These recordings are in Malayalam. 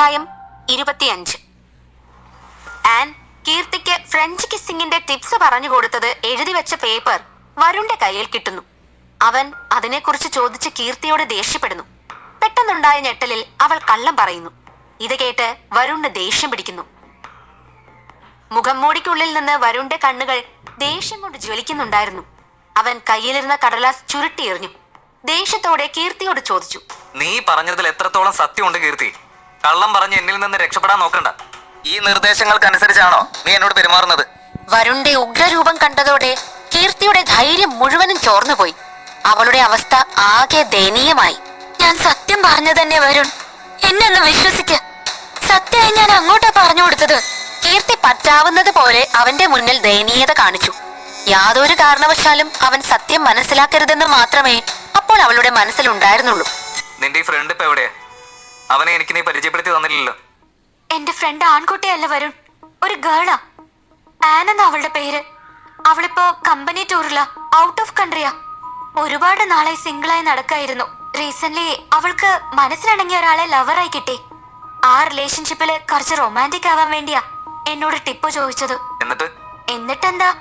അധ്യായം ഇരുപത്തിയഞ്ച്. ആൻ കീർത്തിക്ക് ഫ്രഞ്ച് കിസ്സിംഗിന്റെ ടിപ്സ് പറഞ്ഞു കൊടുത്തത് എഴുതി വെച്ച പേപ്പർ വരുണിന്റെ കയ്യിൽ കിട്ടുന്നു. അവൻ അതിനെക്കുറിച്ച് ചോദിച്ച് കീർത്തിയോട് ദേഷ്യപ്പെടുന്നു. പെട്ടെന്നുണ്ടായ ഞെട്ടലിൽ അവൾ കള്ളം പറയുന്നു. ഇത് കേട്ട് വരുണിന് ദേഷ്യം പിടിക്കുന്നു. മുഖം മൂടിക്കുള്ളിൽ നിന്ന് വരുണിന്റെ കണ്ണുകൾ ദേഷ്യം കൊണ്ട് ജ്വലിക്കുന്നുണ്ടായിരുന്നു. അവൻ കയ്യിലിരുന്ന കടലാസ് ചുരുട്ടി എറിഞ്ഞു. ദേഷ്യത്തോടെ കീർത്തിയോട് ചോദിച്ചു. നീ പറഞ്ഞതിൽ എത്രത്തോളം സത്യമുണ്ട് കീർത്തി? കള്ളം പറഞ്ഞ് എന്നിൽ നിന്ന് രക്ഷപ്പെടാൻ നോക്കണ്ട. ഈ നിർദ്ദേശങ്ങൾക്കനുസരിച്ചാണോ നീ എന്നോട് പെരുമാറുന്നത്? വരുണിന്റെ ഉഗ്രരൂപം കണ്ടതോടെ കീർത്തിയുടെ ധൈര്യം മുഴുവനും ചോർന്നുപോയി. അവളുടെ അവസ്ഥ ആകെ ദയനീയമായി. ഞാൻ സത്യം പറഞ്ഞു തന്നെ വരുൺ. എന്നെ ഒന്ന് വിശ്വസിക്ക. സത്യമായി ഞാൻ അങ്ങോട്ടാ പറഞ്ഞു കൊടുത്തത്. കീർത്തി പറ്റാവുന്നത് പോലെ അവന്റെ മുന്നിൽ ദയനീയത കാണിച്ചു. യാതൊരു കാരണവശാലും അവൻ സത്യം മനസ്സിലാക്കരുതെന്ന് മാത്രമേ അപ്പോൾ അവളുടെ മനസ്സിലുണ്ടായിരുന്നുള്ളൂ. നിന്റെ ഈ ഫ്രണ്ട് ഇപ്പൊ എവിടെയാ? അവനെ എനിക്ക് നീ പരിചയപ്പെടുത്തി തന്നില്ലല്ലോ. എന്റെ ഫ്രണ്ട് ആൺകുട്ടിയല്ല വരുൺ. ഒരു ഗേളാ. ആൻ എന്ന അവളുടെ പേര്. അവളിപ്പോ കമ്പനി ടൂറിലാ ഔട്ട് ഓഫ് കൺട്രിയാ ഒരുപാട് നാളെ സിംഗിളായി നടക്കായിരുന്നു. റീസെന്റ് അവൾക്ക് മനസ്സിലിണങ്ങിയ ഒരാളെ ലവറായി കിട്ടി. ആ റിലേഷൻഷിപ്പിൽ കുറച്ച് റൊമാന്റിക് ആവാൻ വേണ്ടിയാ എന്നോട് ടിപ്പ് ചോദിച്ചത്. എന്നിട്ട്? എന്നിട്ടെന്താ?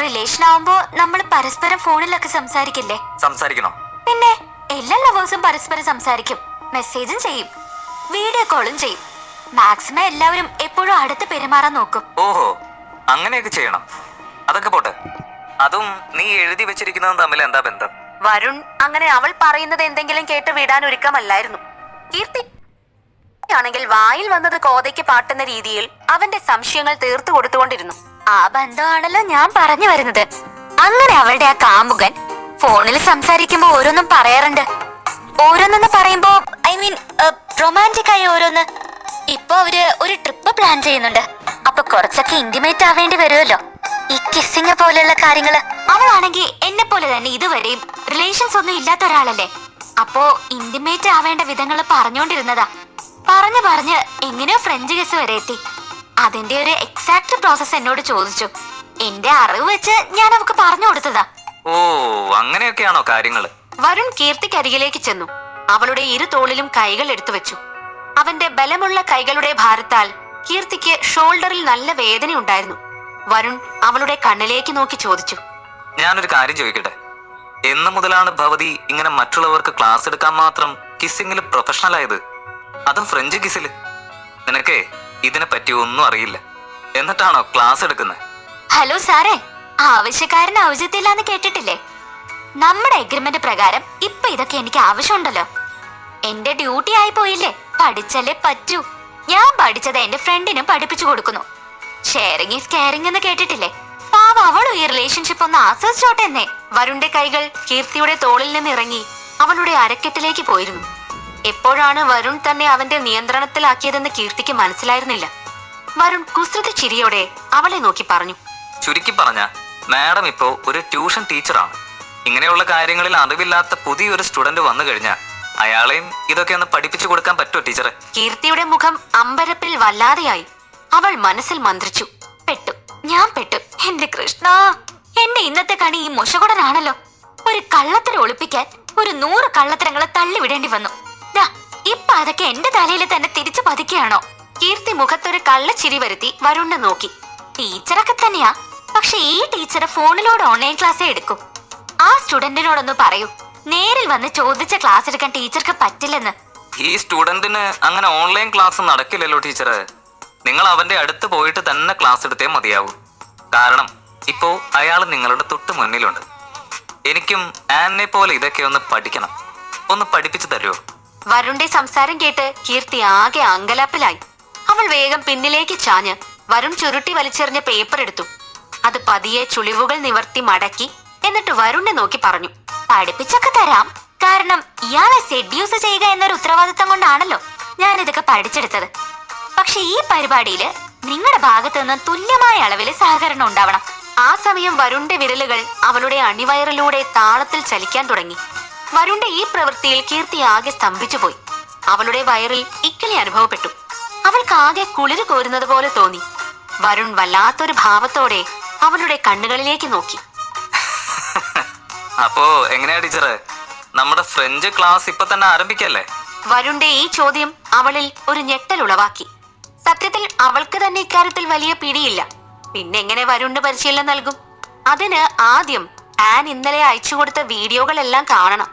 റിലേഷൻ ആവുമ്പോ നമ്മൾ പരസ്പരം ഫോണിലൊക്കെ സംസാരിക്കില്ലേ? സംസാരിക്കണം? പിന്നെ എല്ലാ ലവേഴ്സും പരസ്പരം സംസാരിക്കും. മെസ്സേജും ചെയ്യും. വീഡിയോ കോളും ചെയ്യും. മാക്സിമം എല്ലാവരും എപ്പോഴും അടുത്ത് പെരുമാറാൻ നോക്കും. ഓഹോ അങ്ങനെയൊക്കെ ചെയ്യണം. അതൊക്കെ പോട്ടെ. അതും നീ എഴുതി വെച്ചിരിക്കുന്നതും തമ്മിൽ എന്താ ബന്ധം? വരുൺ അങ്ങനെ അവൾ പറയുന്നത് എന്തെങ്കിലും കേട്ട് വിടാൻ ഒരുക്കമല്ലായിരുന്നു. കീർത്തി ആണെങ്കിൽ വായിൽ വന്നത് കോതയ്ക്ക് പാട്ടുന്ന രീതിയിൽ അവന്റെ സംശയങ്ങൾ തീർത്തു കൊടുത്തുകൊണ്ടിരുന്നു. ആ ബന്ധമാണല്ലോ ഞാൻ പറഞ്ഞു വരുന്നത്. അങ്ങനെ അവളുടെ ആ കാമുകൻ ഫോണിൽ സംസാരിക്കുമ്പോ ഓരോന്നും പറയാറുണ്ട്. ഓരോന്നെന്ന് പറയുമ്പോ ഐ മീൻ റൊമാന്റിക് ആയി ഓരോന്ന്. ഇപ്പൊ അവർ ഒരു ട്രിപ്പ് പ്ലാൻ ചെയ്യുന്നുണ്ട്. അപ്പൊ കുറച്ചൊക്കെ ഇന്റിമേറ്റ് ആവേണ്ടി വരുമല്ലോ. ഈ കിസ്സിങ് പോലെയുള്ള കാര്യങ്ങൾ. അവളാണെങ്കിൽ എന്നെ പോലെ തന്നെ ഇതുവരെയും റിലേഷൻസ് ഒന്നും ഇല്ലാത്ത ഒരാളല്ലേ? അപ്പോ ഇന്റിമേറ്റ് ആവേണ്ട വിധങ്ങൾ പറഞ്ഞുകൊണ്ടിരുന്നതാ പറഞ്ഞു പറഞ്ഞ് എങ്ങനെയോ ഫ്രഞ്ച് കിസ് വരെ എത്തി. അതിന്റെ ഒരു എക്സാക്ട് പ്രോസസ് എന്നോട് ചോദിച്ചു. എന്റെ അറിവ് വെച്ച് ഞാൻ അവക്ക് പറഞ്ഞു കൊടുത്തതാ. ഓ അങ്ങനെയൊക്കെയാണോ കാര്യങ്ങൾ? വരുൺ കീർത്തിക്കരികിലേക്ക് ചെന്നു. അവളുടെ ഇരു തോളിലും കൈകൾ എടുത്തു വെച്ചു. അവന്റെ ബലമുള്ള കൈകളുടെ ഭാരത്താൽ കീർത്തിക്ക് ഷോൾഡറിൽ നല്ല വേദന ഉണ്ടായിരുന്നു. വരുൺ അവളുടെ കണ്ണിലേക്ക് നോക്കി ചോദിച്ചു. ഞാനൊരു കാര്യം ചോദിക്കട്ടെ? എന്നു മുതലാണ് ഭവതി ഇങ്ങനെ മറ്റുള്ളവർക്ക് ക്ലാസ് എടുക്കാൻ മാത്രം കിസ്സിങ്ങിൽ പ്രൊഫഷണൽ ആയത്? അതും ഫ്രഞ്ച് കിസ്സിൽ നിനക്കേ ഇതിനെ പറ്റി ഒന്നും അറിയില്ല. എന്നിട്ടാണോ ക്ലാസ് എടുക്കുന്നത്? ഹലോ സാറേ ആവശ്യക്കാരൻ ഔചിത്യമില്ലാന്ന് കേട്ടിട്ടില്ലേ? നമ്മുടെ എഗ്രിമെന്റ് പ്രകാരം ഇപ്പൊ ഇതൊക്കെ എനിക്ക് ആവശ്യമുണ്ടല്ലോ. എന്റെ ഡ്യൂട്ടി ആയി പോയില്ലേ പഠിച്ചല്ലേ പറ്റൂ. ഞാൻ പഠിച്ചത് എന്റെ ഫ്രണ്ടിനും പഠിപ്പിച്ചു കൊടുക്കുന്നു. ഷെയറിംഗ് ഈസ് കെയറിംഗ് എന്ന് കേട്ടിട്ടില്ലേ? പാവ അവളും ഈ റിലേഷൻഷിപ്പ് ഒന്ന് ആസ്വദിച്ചോട്ടെ എന്നേ. വരുണിന്റെ കൈകൾ കീർത്തിയുടെ തോളിൽ നിന്ന് ഇറങ്ങി അവളുടെ അരക്കെട്ടിലേക്ക് പോയിരുന്നു. എപ്പോഴാണ് വരുൺ തന്നെ അവന്റെ നിയന്ത്രണത്തിലാക്കിയതെന്ന് കീർത്തിക്ക് മനസ്സിലായിരുന്നില്ല. വരുൺ കുസൃതി ചിരിയോടെ അവളെ നോക്കി പറഞ്ഞു. ചുരുക്കി പറഞ്ഞ മാഡം ഇപ്പോ ഒരു ട്യൂഷൻ ടീച്ചറാണ്. ഇങ്ങനെയുള്ള കാര്യങ്ങളിൽ അറിവില്ലാത്ത പുതിയൊരു സ്റ്റുഡന്റ് വന്നു കഴിഞ്ഞാൽ അയാളെയും ഇതൊക്കെ ഒന്ന് പഠിപ്പിച്ചു കൊടുക്കാൻ പറ്റുമോ ടീച്ചറെ? കീർത്തിയുടെ മുഖം അമ്പരപ്പിൽ വല്ലാതെയായി. അവൾ മനസ്സിൽ മന്ത്രിച്ചു. പെട്ടു. ഞാൻ പെട്ടു. എന്റെ കൃഷ്ണ എന്റെ ഇന്നത്തെ കണി ഈ മുഷകുടനാണല്ലോ ഒരു കള്ളത്തരം ഒളിപ്പിക്കാൻ ഒരു നൂറ് കള്ളത്തരങ്ങളെ തള്ളിവിടേണ്ടി വന്നു. ദാ ഇപ്പൊ അതൊക്കെ എന്റെ തലയിൽ തന്നെ തിരിച്ചു പതിക്കുകയാണോ? കീർത്തി മുഖത്തൊരു കള്ളച്ചിരി വരുത്തി വരുണ്ണ നോക്കി. ടീച്ചറൊക്കെ തന്നെയാ. പക്ഷെ ഈ ടീച്ചറെ ഫോണിലൂടെ ഓൺലൈൻ ക്ലാസ്സേ എടുക്കും. ആ സ്റ്റുഡന്റിനോടൊന്ന് പറയൂ. നേരിൽ വന്ന് ചോദിച്ച ക്ലാസ് എടുക്കാൻ ടീച്ചർക്ക് പറ്റില്ലെന്ന്. ഈ സ്റ്റുഡന്റിന് അങ്ങനെ ഓൺലൈൻ ക്ലാസ് നടക്കില്ലല്ലോ ടീച്ചറെ. നിങ്ങൾ അവന്റെ അടുത്ത് പോയിട്ട് തന്നെ ക്ലാസ് എടുത്തേ മതിയാവൂ. കാരണം ഇപ്പോ അയാൾ നിങ്ങളുടെ തൊട്ട് മുന്നിലുണ്ട്. എനിക്കും ആനെ പോലെ ഇതൊക്കെ ഒന്ന് പഠിക്കണം. ഒന്ന് പഠിപ്പിച്ചു തരുമോ വരുണിന്റെ സംസാരം കേട്ട് കീർത്തി ആകെ അങ്കലാപ്പിലായി. അവൾ വേഗം പിന്നിലേക്ക് ചാഞ്ഞ് വരുൺ ചുരുട്ടി വലിച്ചെറിഞ്ഞ പേപ്പർ എടുത്തു. അത് പതിയെ ചുളിവുകൾ നിവർത്തി മടക്കി എന്നിട്ട് വരുണിനെ നോക്കി പറഞ്ഞു. പഠിപ്പിച്ചൊക്കെ തരാം. കാരണം ഇയാളെ സെഡ്യൂസ് ചെയ്യുക എന്നൊരു ഉത്തരവാദിത്തം കൊണ്ടാണല്ലോ ഞാൻ ഇതൊക്കെ പഠിച്ചെടുത്തത്. പക്ഷെ ഈ പരിപാടിയിൽ നിങ്ങളുടെ ഭാഗത്തു നിന്ന് തുല്യമായ അളവിൽ സഹകരണം ഉണ്ടാവണം. ആ സമയം വരുണിന്റെ വിരലുകൾ അവളുടെ അണിവയറിലൂടെ താളത്തിൽ ചലിക്കാൻ തുടങ്ങി. വരുണിന്റെ ഈ പ്രവൃത്തിയിൽ കീർത്തി ആകെ സ്തംഭിച്ചു പോയി. അവളുടെ വയറിൽ ഇക്കിളി അനുഭവപ്പെട്ടു. അവൾക്ക് ആകെ കുളിര് കോരുന്നത് പോലെ തോന്നി. വരുൺ വല്ലാത്തൊരു ഭാവത്തോടെ അവളുടെ കണ്ണുകളിലേക്ക് നോക്കി. അപ്പോ എങ്ങനെയാ ടീച്ചറെ? നമ്മുടെ ഫ്രഞ്ച് ക്ലാസ് ഇപ്പൊ തന്നെ ആരംഭിക്കല്ലേ? വരുണ്ടെ ഈ ചോദ്യം അവളിൽ ഒരു ഞെട്ടൽ ഉളവാക്കി. സത്യത്തിൽ അവൾക്ക് തന്നെ ഇക്കാര്യത്തിൽ വലിയ പിടിയില്ല. പിന്നെ എങ്ങനെ വരുണ്ട് പരിശീലനം നൽകും? അതിന് ആദ്യം ആൻ ഇന്നലെ അയച്ചു കൊടുത്ത വീഡിയോകളെല്ലാം കാണണം.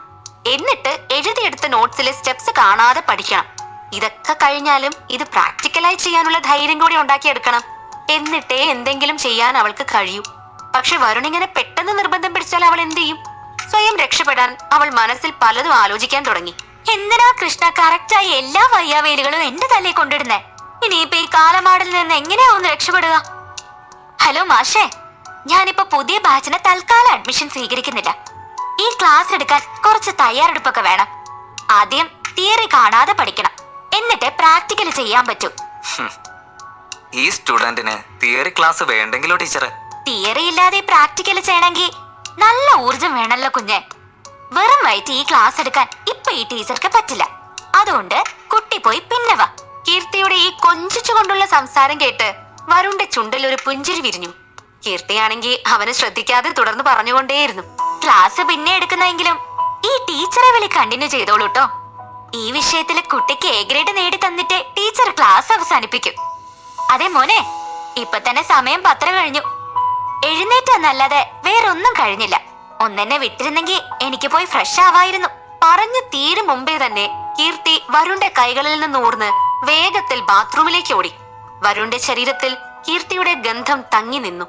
എന്നിട്ട് എഴുതിയെടുത്ത നോട്ട്സിലെ സ്റ്റെപ്സ് കാണാതെ പഠിക്കണം. ഇതൊക്കെ കഴിഞ്ഞാലും ഇത് പ്രാക്ടിക്കലായി ചെയ്യാനുള്ള ധൈര്യം കൂടി ഉണ്ടാക്കിയെടുക്കണം. എന്നിട്ടേ എന്തെങ്കിലും ചെയ്യാൻ അവൾക്ക് കഴിയൂ. പക്ഷെ വരുൺ ഇങ്ങനെ പെട്ടെന്ന് നിർബന്ധം പിടിച്ചാൽ അവൾ എന്ത് ചെയ്യും? സ്വയം രക്ഷപ്പെടാൻ അവൾ മനസ്സിൽ പലതും ആലോചിക്കാൻ തുടങ്ങി. എന്തിനാ കൃഷ്ണ കറക്റ്റായി എല്ലാ വയ്യാവേലുകളും എന്റെ തലയിൽ കൊണ്ടിടുന്നേ? ഇനിയിപ്പോ ഈ കാലമാടിൽ നിന്ന് എങ്ങനെയാ ഒന്ന് രക്ഷപ്പെടുക? ഹലോ മാഷേ ഞാനിപ്പോ പുതിയ ബാച്ചിന് തൽക്കാലം അഡ്മിഷൻ സ്വീകരിക്കുന്നില്ല. ഈ ക്ലാസ് എടുക്കാൻ കുറച്ച് തയ്യാറെടുപ്പൊക്കെ വേണം. ആദ്യം തിയറി കാണാതെ പഠിക്കണം. എന്നിട്ട് പ്രാക്ടിക്കൽ ചെയ്യാൻ പറ്റൂ. ഈ സ്റ്റുഡന്റിന് തിയറി ക്ലാസ് വേണ്ടെങ്കിലോ ടീച്ചറെ? തിയറി ഇല്ലാതെ പ്രാക്ടിക്കൽ ചെയ്യണമെങ്കിൽ നല്ല ഊർജം വേണമല്ലോ കുഞ്ഞെ. വെറും വയറ്റ് ഈ ക്ലാസ് എടുക്കാൻ ഇപ്പൊ ഈ ടീച്ചർക്ക് പറ്റില്ല. അതുകൊണ്ട് കുട്ടി പോയി പിന്നെ വാ. കീർത്തിയുടെ ഈ കൊഞ്ചിച്ചുകൊണ്ടുള്ള സംസാരം കേട്ട് വരുണിന്റെ ചുണ്ടിൽ ഒരു പുഞ്ചിരി വിരിഞ്ഞു. കീർത്തിയാണെങ്കിൽ അവനെ ശ്രദ്ധിക്കാതെ തുടർന്ന് പറഞ്ഞുകൊണ്ടേയിരുന്നു. ക്ലാസ് പിന്നെ എടുക്കുന്നെങ്കിലും ഈ ടീച്ചറെ വിളി കണ്ടിന്യൂ ചെയ്തോളൂ കേട്ടോ ഈ വിഷയത്തിൽ കുട്ടിക്ക് എ ഗ്രേഡ് നേടി തന്നിട്ട് ടീച്ചർ ക്ലാസ് അവസാനിപ്പിക്കും. അതെ മോനെ ഇപ്പൊ തന്നെ സമയം പത്ര കഴിഞ്ഞു. എഴുന്നേറ്റെന്നല്ലാതെ വേറൊന്നും കഴിഞ്ഞില്ല. ഒന്നെന്നെ വിട്ടിരുന്നെങ്കിൽ എനിക്ക് പോയി ഫ്രഷ് ആവായിരുന്നു. പറഞ്ഞു തീരും മുമ്പേ തന്നെ കീർത്തി വരുണിന്റെ കൈകളിൽ നിന്ന് ഊർന്ന് വേഗത്തിൽ ബാത്റൂമിലേക്ക് ഓടി. വരുണിന്റെ ശരീരത്തിൽ കീർത്തിയുടെ ഗന്ധം തങ്ങി നിന്നു.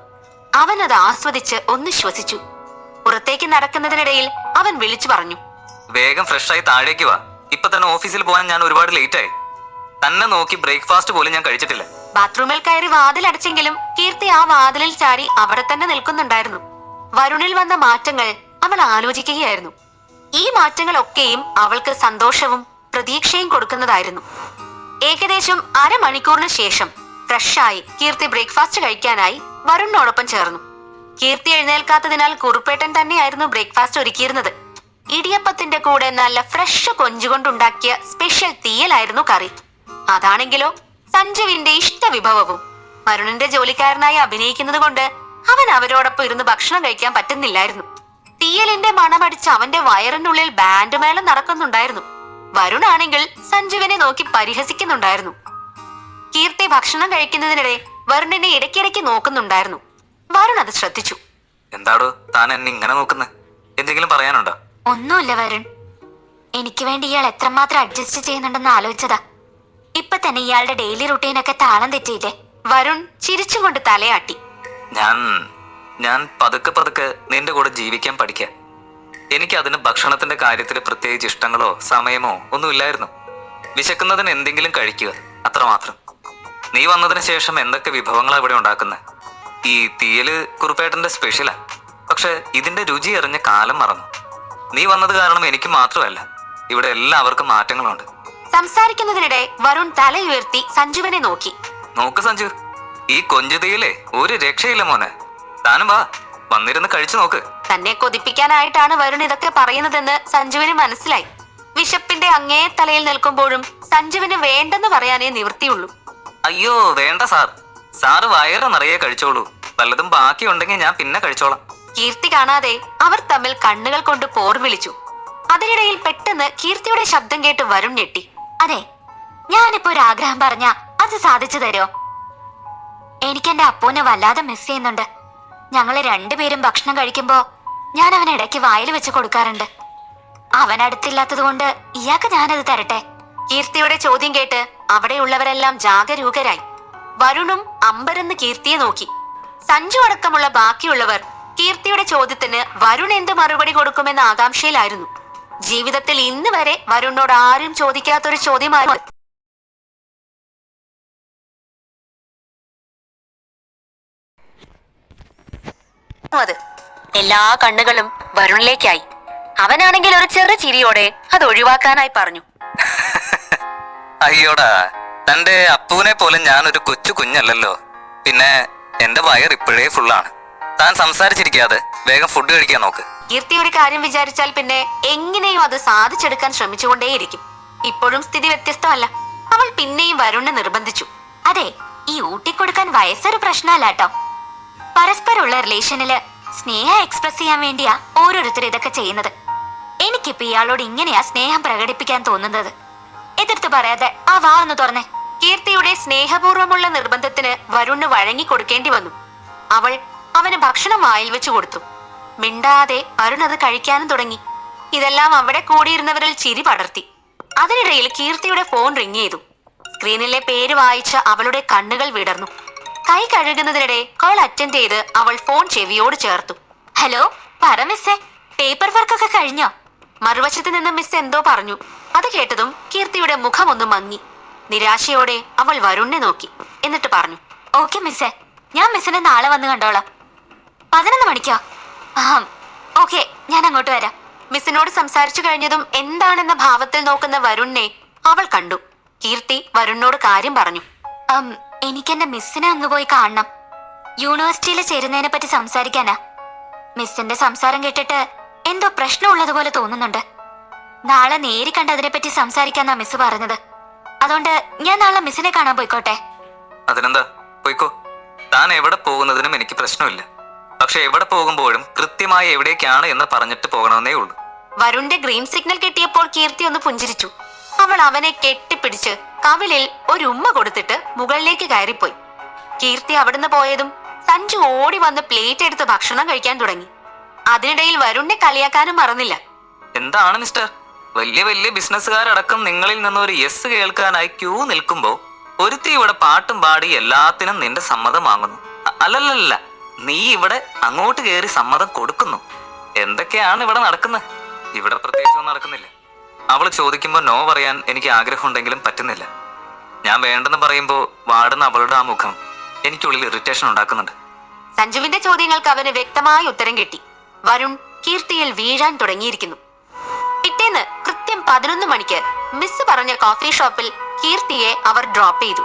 അവൻ അത് ആസ്വദിച്ച് ഒന്ന് ശ്വസിച്ചു. പുറത്തേക്ക് നടക്കുന്നതിനിടയിൽ അവൻ വിളിച്ചു പറഞ്ഞു. വേഗം ഫ്രഷ് ആയി താഴേക്ക് വാ. ഇപ്പൊ തന്നെ ഓഫീസിൽ പോകാൻ ഞാൻ ഒരുപാട് ലേറ്റ് ആയി. തന്നെ നോക്കി ബ്രേക്ക്ഫാസ്റ്റ് പോലും ഞാൻ കഴിച്ചിട്ടില്ല. ബാത്റൂമിൽ കയറി വാതിലടച്ചെങ്കിലും കീർത്തി ആ വാതിലിൽ ചാരി അവിടെ തന്നെ നിൽക്കുന്നുണ്ടായിരുന്നു. വരുണിൽ വന്ന മാറ്റങ്ങൾ അവൾ ആലോചിക്കുകയായിരുന്നു. ഈ മാറ്റങ്ങളൊക്കെയും അവൾക്ക് സന്തോഷവും പ്രതീക്ഷയും കൊടുക്കുന്നതായിരുന്നു. ഏകദേശം അരമണിക്കൂറിന് ശേഷം ഫ്രഷായി കീർത്തി ബ്രേക്ക്ഫാസ്റ്റ് കഴിക്കാനായി വരുണിനോടൊപ്പം ചേർന്നു. കീർത്തി എഴുന്നേൽക്കാത്തതിനാൽ കുറുപ്പേട്ടൻ തന്നെയായിരുന്നു ബ്രേക്ക്ഫാസ്റ്റ് ഒരുക്കിയിരുന്നത്. ഇടിയപ്പത്തിന്റെ കൂടെ നല്ല ഫ്രഷ് കൊഞ്ചുകൊണ്ടുണ്ടാക്കിയ സ്പെഷ്യൽ തീയലായിരുന്നു കറി. അതാണെങ്കിലോ? സഞ്ജുവിന്റെ ഇഷ്ടവിഭവവും. വരുണിന്റെ ജോലിക്കാരനായി അഭിനയിക്കുന്നത് കൊണ്ട് അവൻ അവരോടൊപ്പം ഇരുന്ന് ഭക്ഷണം കഴിക്കാൻ പറ്റുന്നില്ലായിരുന്നു. തീയലിന്റെ മണമടിച്ച് അവന്റെ വയറിനുള്ളിൽ ബാൻഡ് മേളം നടക്കുന്നുണ്ടായിരുന്നു. വരുണാണെങ്കിൽ സഞ്ജുവിനെ നോക്കി പരിഹസിക്കുന്നുണ്ടായിരുന്നു. കീർത്തി ഭക്ഷണം കഴിക്കുന്നതിനിടെ വരുണിനെ ഇടയ്ക്കിടയ്ക്ക് നോക്കുന്നുണ്ടായിരുന്നു. വരുൺ അത് ശ്രദ്ധിച്ചു. എന്താടോ താൻ എന്നെ ഇങ്ങനെ നോക്കുന്നത് എന്തെങ്കിലും പറയാനുണ്ടോ? ഒന്നുമില്ല വരുൺ. എനിക്ക് വേണ്ടി ഇയാൾ എത്രമാത്രം അഡ്ജസ്റ്റ് ചെയ്യുന്നുണ്ടെന്ന് ആലോചിച്ചതാ. ഇപ്പൊ തന്നെ ഇയാളുടെ ഡെയിലി റുട്ടീനൊക്കെ താളം തെറ്റിയില്ലേ? വരുൺ ചിരിച്ചുകൊണ്ട് തലയാട്ടി. ഞാൻ ഞാൻ പതുക്കെ പതുക്കെ നിന്റെ കൂടെ ജീവിക്കാൻ പഠിക്ക. എനിക്ക് അതിന് ഭക്ഷണത്തിന്റെ കാര്യത്തിൽ പ്രത്യേകിച്ച് ഇഷ്ടങ്ങളോ സമയമോ ഒന്നും ഇല്ലായിരുന്നു വിശക്കുന്നതിന് എന്തെങ്കിലും കഴിക്കുക അത്രമാത്രം. നീ വന്നതിന് ശേഷം എന്തൊക്കെ വിഭവങ്ങളാ ഇവിടെ ഉണ്ടാക്കുന്നത് ഈ തീയൽ കുറുപ്പേട്ടന്റെ സ്പെഷ്യലാ പക്ഷെ ഇതിന്റെ രുചി എറിഞ്ഞ കാലം മറന്നു. നീ വന്നത് കാരണം എനിക്ക് മാത്രമല്ല. ഇവിടെ എല്ലാവർക്കും മാറ്റങ്ങളുണ്ട്. സംസാരിക്കുന്നതിനിടെ വരുൺ തലയുയർത്തി ഉയർത്തി സഞ്ജുവിനെ നോക്കി. നോക്ക് സഞ്ജു ഈ കൊഞ്ചതയിലെ ഒരു രക്ഷയില്ല മോനെ. താനും വാ വന്നിരുന്ന് കഴിച്ചു നോക്ക്. തന്നെ കൊതിപ്പിക്കാനായിട്ടാണ് വരുൺ ഇതൊക്കെ പറയുന്നതെന്ന് സഞ്ജുവിന് മനസ്സിലായി. വിശപ്പിന്റെ അങ്ങേ തലയിൽ നിൽക്കുമ്പോഴും സഞ്ജുവിന് വേണ്ടെന്ന് പറയാനേ നിവൃത്തിയുള്ളൂ. അയ്യോ വേണ്ട സാർ. സാറ് വയറ് നിറയെ കഴിച്ചോളൂ. വല്ലതും ബാക്കിയുണ്ടെങ്കിൽ ഞാൻ പിന്നെ കഴിച്ചോളാം. കീർത്തി കാണാതെ അവർ തമ്മിൽ കണ്ണുകൾ കൊണ്ട് പോർ വിളിച്ചു. അതിനിടയിൽ പെട്ടെന്ന് കീർത്തിയുടെ ശബ്ദം കേട്ട് വരുൺ ഞെട്ടി. അതെ ഞാനിപ്പോ ഒരു ആഗ്രഹം പറഞ്ഞ അത് സാധിച്ചു തരോ എനിക്ക് എന്റെ അപ്പൂനെ വല്ലാതെ മിസ് ചെയ്യുന്നുണ്ട്. ഞങ്ങൾ രണ്ടുപേരും ഭക്ഷണം കഴിക്കുമ്പോ ഞാൻ അവൻ ഇടയ്ക്ക് വായിൽ വെച്ച് കൊടുക്കാറുണ്ട്. അവൻ അടുത്തില്ലാത്തത് കൊണ്ട് ഇയാൾക്ക് ഞാനത് തരട്ടെ. കീർത്തിയുടെ ചോദ്യം കേട്ട് അവിടെയുള്ളവരെല്ലാം ജാഗരൂകരായി. വരുണും അമ്പരന്ന് കീർത്തിയെ നോക്കി. സഞ്ജു അടക്കമുള്ള ബാക്കിയുള്ളവർ കീർത്തിയുടെ ചോദ്യത്തിന് വരുൺ എന്ത് മറുപടി കൊടുക്കുമെന്ന ആകാംക്ഷയിലായിരുന്നു. ജീവിതത്തിൽ ഇന്ന് വരെ വരുണിനോട് ആരും ചോദിക്കാത്തൊരു ചോദ്യമായിരുന്നു എല്ലാ കണ്ണുകളും വരുണിലേക്കായി. അവനാണെങ്കിൽ ഒരു ചെറു ചിരിയോടെ അത് ഒഴിവാക്കാനായി പറഞ്ഞു. അയ്യോടാ തന്റെ അപ്പുവിനെ പോലെ ഞാൻ ഒരു കൊച്ചു കുഞ്ഞല്ലല്ലോ. പിന്നെ എന്റെ വയർ ഇപ്പോഴേ ഫുള്ളാണ് താൻ സംസാരിച്ചിരിക്കാതെ വേഗം ഫുഡ് കഴിക്കാൻ നോക്ക്. കീർത്തി ഒരു കാര്യം വിചാരിച്ചാൽ പിന്നെ എങ്ങനെയും അത് സാധിച്ചെടുക്കാൻ ശ്രമിച്ചുകൊണ്ടേയിരിക്കും. ഇപ്പോഴും സ്ഥിതി വ്യത്യസ്തമല്ല. അവൾ പിന്നെയും വരുണ് നിർബന്ധിച്ചു. അതെ ഈ ഊട്ടിക്കൊടുക്കാൻ വയസ്സൊരു പ്രശ്നമല്ല കേട്ടോ പരസ്പരമുള്ള റിലേഷനിൽ സ്നേഹം എക്സ്പ്രസ് ചെയ്യാൻ വേണ്ടിയാ ഓരോരുത്തർ ഇതൊക്കെ ചെയ്യുന്നത്. എനിക്കിപ്പോ ഇയാളോട് ഇങ്ങനെയാ സ്നേഹം പ്രകടിപ്പിക്കാൻ തോന്നുന്നത്? എതിർത്ത് പറയാതെ ആ വാ ഒന്ന് തുറന്നേ. കീർത്തിയുടെ സ്നേഹപൂർവമുള്ള നിർബന്ധത്തിന് വരുണ് വഴങ്ങി കൊടുക്കേണ്ടി വന്നു. അവൾ അവന് ഭക്ഷണം വായിൽ വെച്ചു കൊടുത്തു. മിണ്ടാതെ അരുൺ അത് കഴിക്കാനും തുടങ്ങി. ഇതെല്ലാം അവിടെ കൂടിയിരുന്നവരിൽ ചിരി പടർത്തി. അതിനിടയിൽ കീർത്തിയുടെ ഫോൺ റിങ് ചെയ്തു. സ്ക്രീനിലെ പേര് വായിച്ച അവളുടെ കണ്ണുകൾ വിടർന്നു. കൈ കഴുകുന്നതിനിടെ കോൾ അറ്റൻഡ് ചെയ്ത് അവൾ ഫോൺ ചെവിയോട് ചേർത്തു. ഹലോ പറ മിസ്സേ പേപ്പർ വർക്ക് ഒക്കെ കഴിഞ്ഞോ? മറുവശത്ത് നിന്ന് മിസ് എന്തോ പറഞ്ഞു. അത് കേട്ടതും കീർത്തിയുടെ മുഖം ഒന്ന് മങ്ങി. നിരാശയോടെ അവൾ വരുണിനെ നോക്കി. എന്നിട്ട് പറഞ്ഞു ഓക്കെ മിസ്സേ ഞാൻ മിസ്സിനെ നാളെ വന്ന് കണ്ടോളാം. പതിനൊന്ന് മണിക്കോ? ആ ഓക്കെ ഞാൻ അങ്ങോട്ട് വരാം. മിസ്സിനോട് സംസാരിച്ചു കഴിഞ്ഞതും എന്താണെന്ന ഭാവത്തിൽ നോക്കുന്ന വരുണിനെ അവൾ കണ്ടു. കീർത്തി വരുണിനോട് കാര്യം പറഞ്ഞു. എനിക്കെന്റെ മിസ്സിനെ അങ്ങ് പോയി കാണണം. യൂണിവേഴ്സിറ്റിയിൽ ചേരുന്നതിനെ പറ്റി സംസാരിക്കാനാ. മിസ്സിന്റെ സംസാരം കേട്ടിട്ട് എന്തോ പ്രശ്നമുള്ളതുപോലെ തോന്നുന്നുണ്ട്. നാളെ നേരി കണ്ട് അതിനെപ്പറ്റി സംസാരിക്കാന്നാ മിസ് പറഞ്ഞത്. അതുകൊണ്ട് ഞാൻ നാളെ മിസ്സിനെ കാണാൻ പോയിക്കോട്ടെ? അതിനെന്താ? പോയിക്കോ. താൻ എവിടെ പോകുന്നതിനും എനിക്ക് പ്രശ്നമില്ല. പക്ഷെ എവിടെ പോകുമ്പോഴും കൃത്യമായി എവിടേക്കാണ് എന്ന് പറഞ്ഞിട്ട് പോകണമെന്നേ ഉള്ളൂ. വരുണിന്റെ ഗ്രീൻ സിഗ്നൽ കിട്ടിയപ്പോൾ കീർത്തി ഒന്ന് പുഞ്ചിരിച്ചു. അവൾ അവനെ കെട്ടിപ്പിടിച്ച് കവിളിൽ ഒരു ഉമ്മ കൊടുത്തിട്ട് മുകളിലേക്ക് കയറിപ്പോയി. കീർത്തി അവിടുന്ന് പോയതും സഞ്ജു ഓടി വന്ന് പ്ലേറ്റ് എടുത്ത് ഭക്ഷണം കഴിക്കാൻ തുടങ്ങി. അതിനിടയിൽ വരുണിനെ കളിയാക്കാനും മറന്നില്ല. എന്താണ് മിസ്റ്റർ? വലിയ വലിയ ബിസിനസ്സുകാരടക്കം നിങ്ങളിൽ നിന്ന് ഒരു യെസ് കേൾക്കാനായി ക്യൂ നിൽക്കുമ്പോ ഒരുത്തി ഇവിടെ പാട്ടും പാടി എല്ലാത്തിനും നിന്റെ സമ്മതം വാങ്ങുന്നു. അല്ലല്ലല്ല. നീ ഇവിടെ അങ്ങോട്ട് കയറി സമ്മതം കൊടുക്കുന്നു. എന്തൊക്കെയാണ് ഇവിടെ നടക്കുന്നത് ഇവിടെ പ്രത്യേകിച്ചൊന്നും നടക്കുന്നില്ല. അവൾ ചോദിക്കുമ്പോൾ നോ പറയാൻ എനിക്ക് ആഗ്രഹമുണ്ടെങ്കിലും പറ്റുന്നില്ല. ഞാൻ വേണ്ടെന്ന് പറയുമ്പോൾ വാടുന്ന അവളുടെ ആ മുഖം എനിക്കുള്ളിൽ ഇറിറ്റേഷൻ ഉണ്ടാക്കുന്നുണ്ട്. സഞ്ജുവിന്റെ ചോദ്യങ്ങൾക്ക് അവന് വ്യക്തമായ ഉത്തരം കിട്ടി. വരുൺ കീർത്തിയിൽ വീഴാൻ തുടങ്ങിയിരിക്കുന്നു. പിറ്റേന്ന് കൃത്യം പതിനൊന്ന് മണിക്ക് മിസ് പറഞ്ഞ കോഫി ഷോപ്പിൽ കീർത്തിയെ അവർ ഡ്രോപ്പ് ചെയ്തു.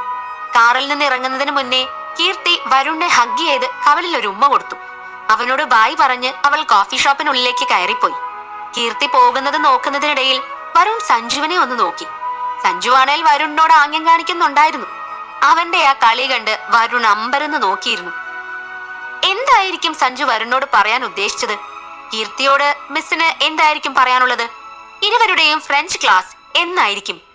കാറിൽ നിന്ന് ഇറങ്ങുന്നതിന് മുന്നേ കീർത്തി വരുണിനെ ഹഗ് ചെയ്ത് കവലിൽ ഒരു ഉമ്മ കൊടുത്തു. അവനോട് ബായ് പറഞ്ഞ് അവൾ കോഫി ഷോപ്പിനുള്ളിലേക്ക് കയറിപ്പോയി. കീർത്തി പോകുന്നത് നോക്കുന്നതിനിടയിൽ വരുൺ സഞ്ജുവിനെ ഒന്ന് നോക്കി. സഞ്ജുവാണേൽ വരുണിനോട് ആംഗ്യം കാണിക്കുന്നുണ്ടായിരുന്നു. അവന്റെ ആ കളി കണ്ട് വരുൺ അമ്പരന്ന് നോക്കിയിരുന്നു. എന്തായിരിക്കും സഞ്ജു വരുണിനോട് പറയാൻ ഉദ്ദേശിച്ചത്? കീർത്തിയോട് മിസ്സിന് എന്തായിരിക്കും പറയാനുള്ളത്? ഇരുവരുടെയും ഫ്രഞ്ച് ക്ലാസ് എന്നായിരിക്കും.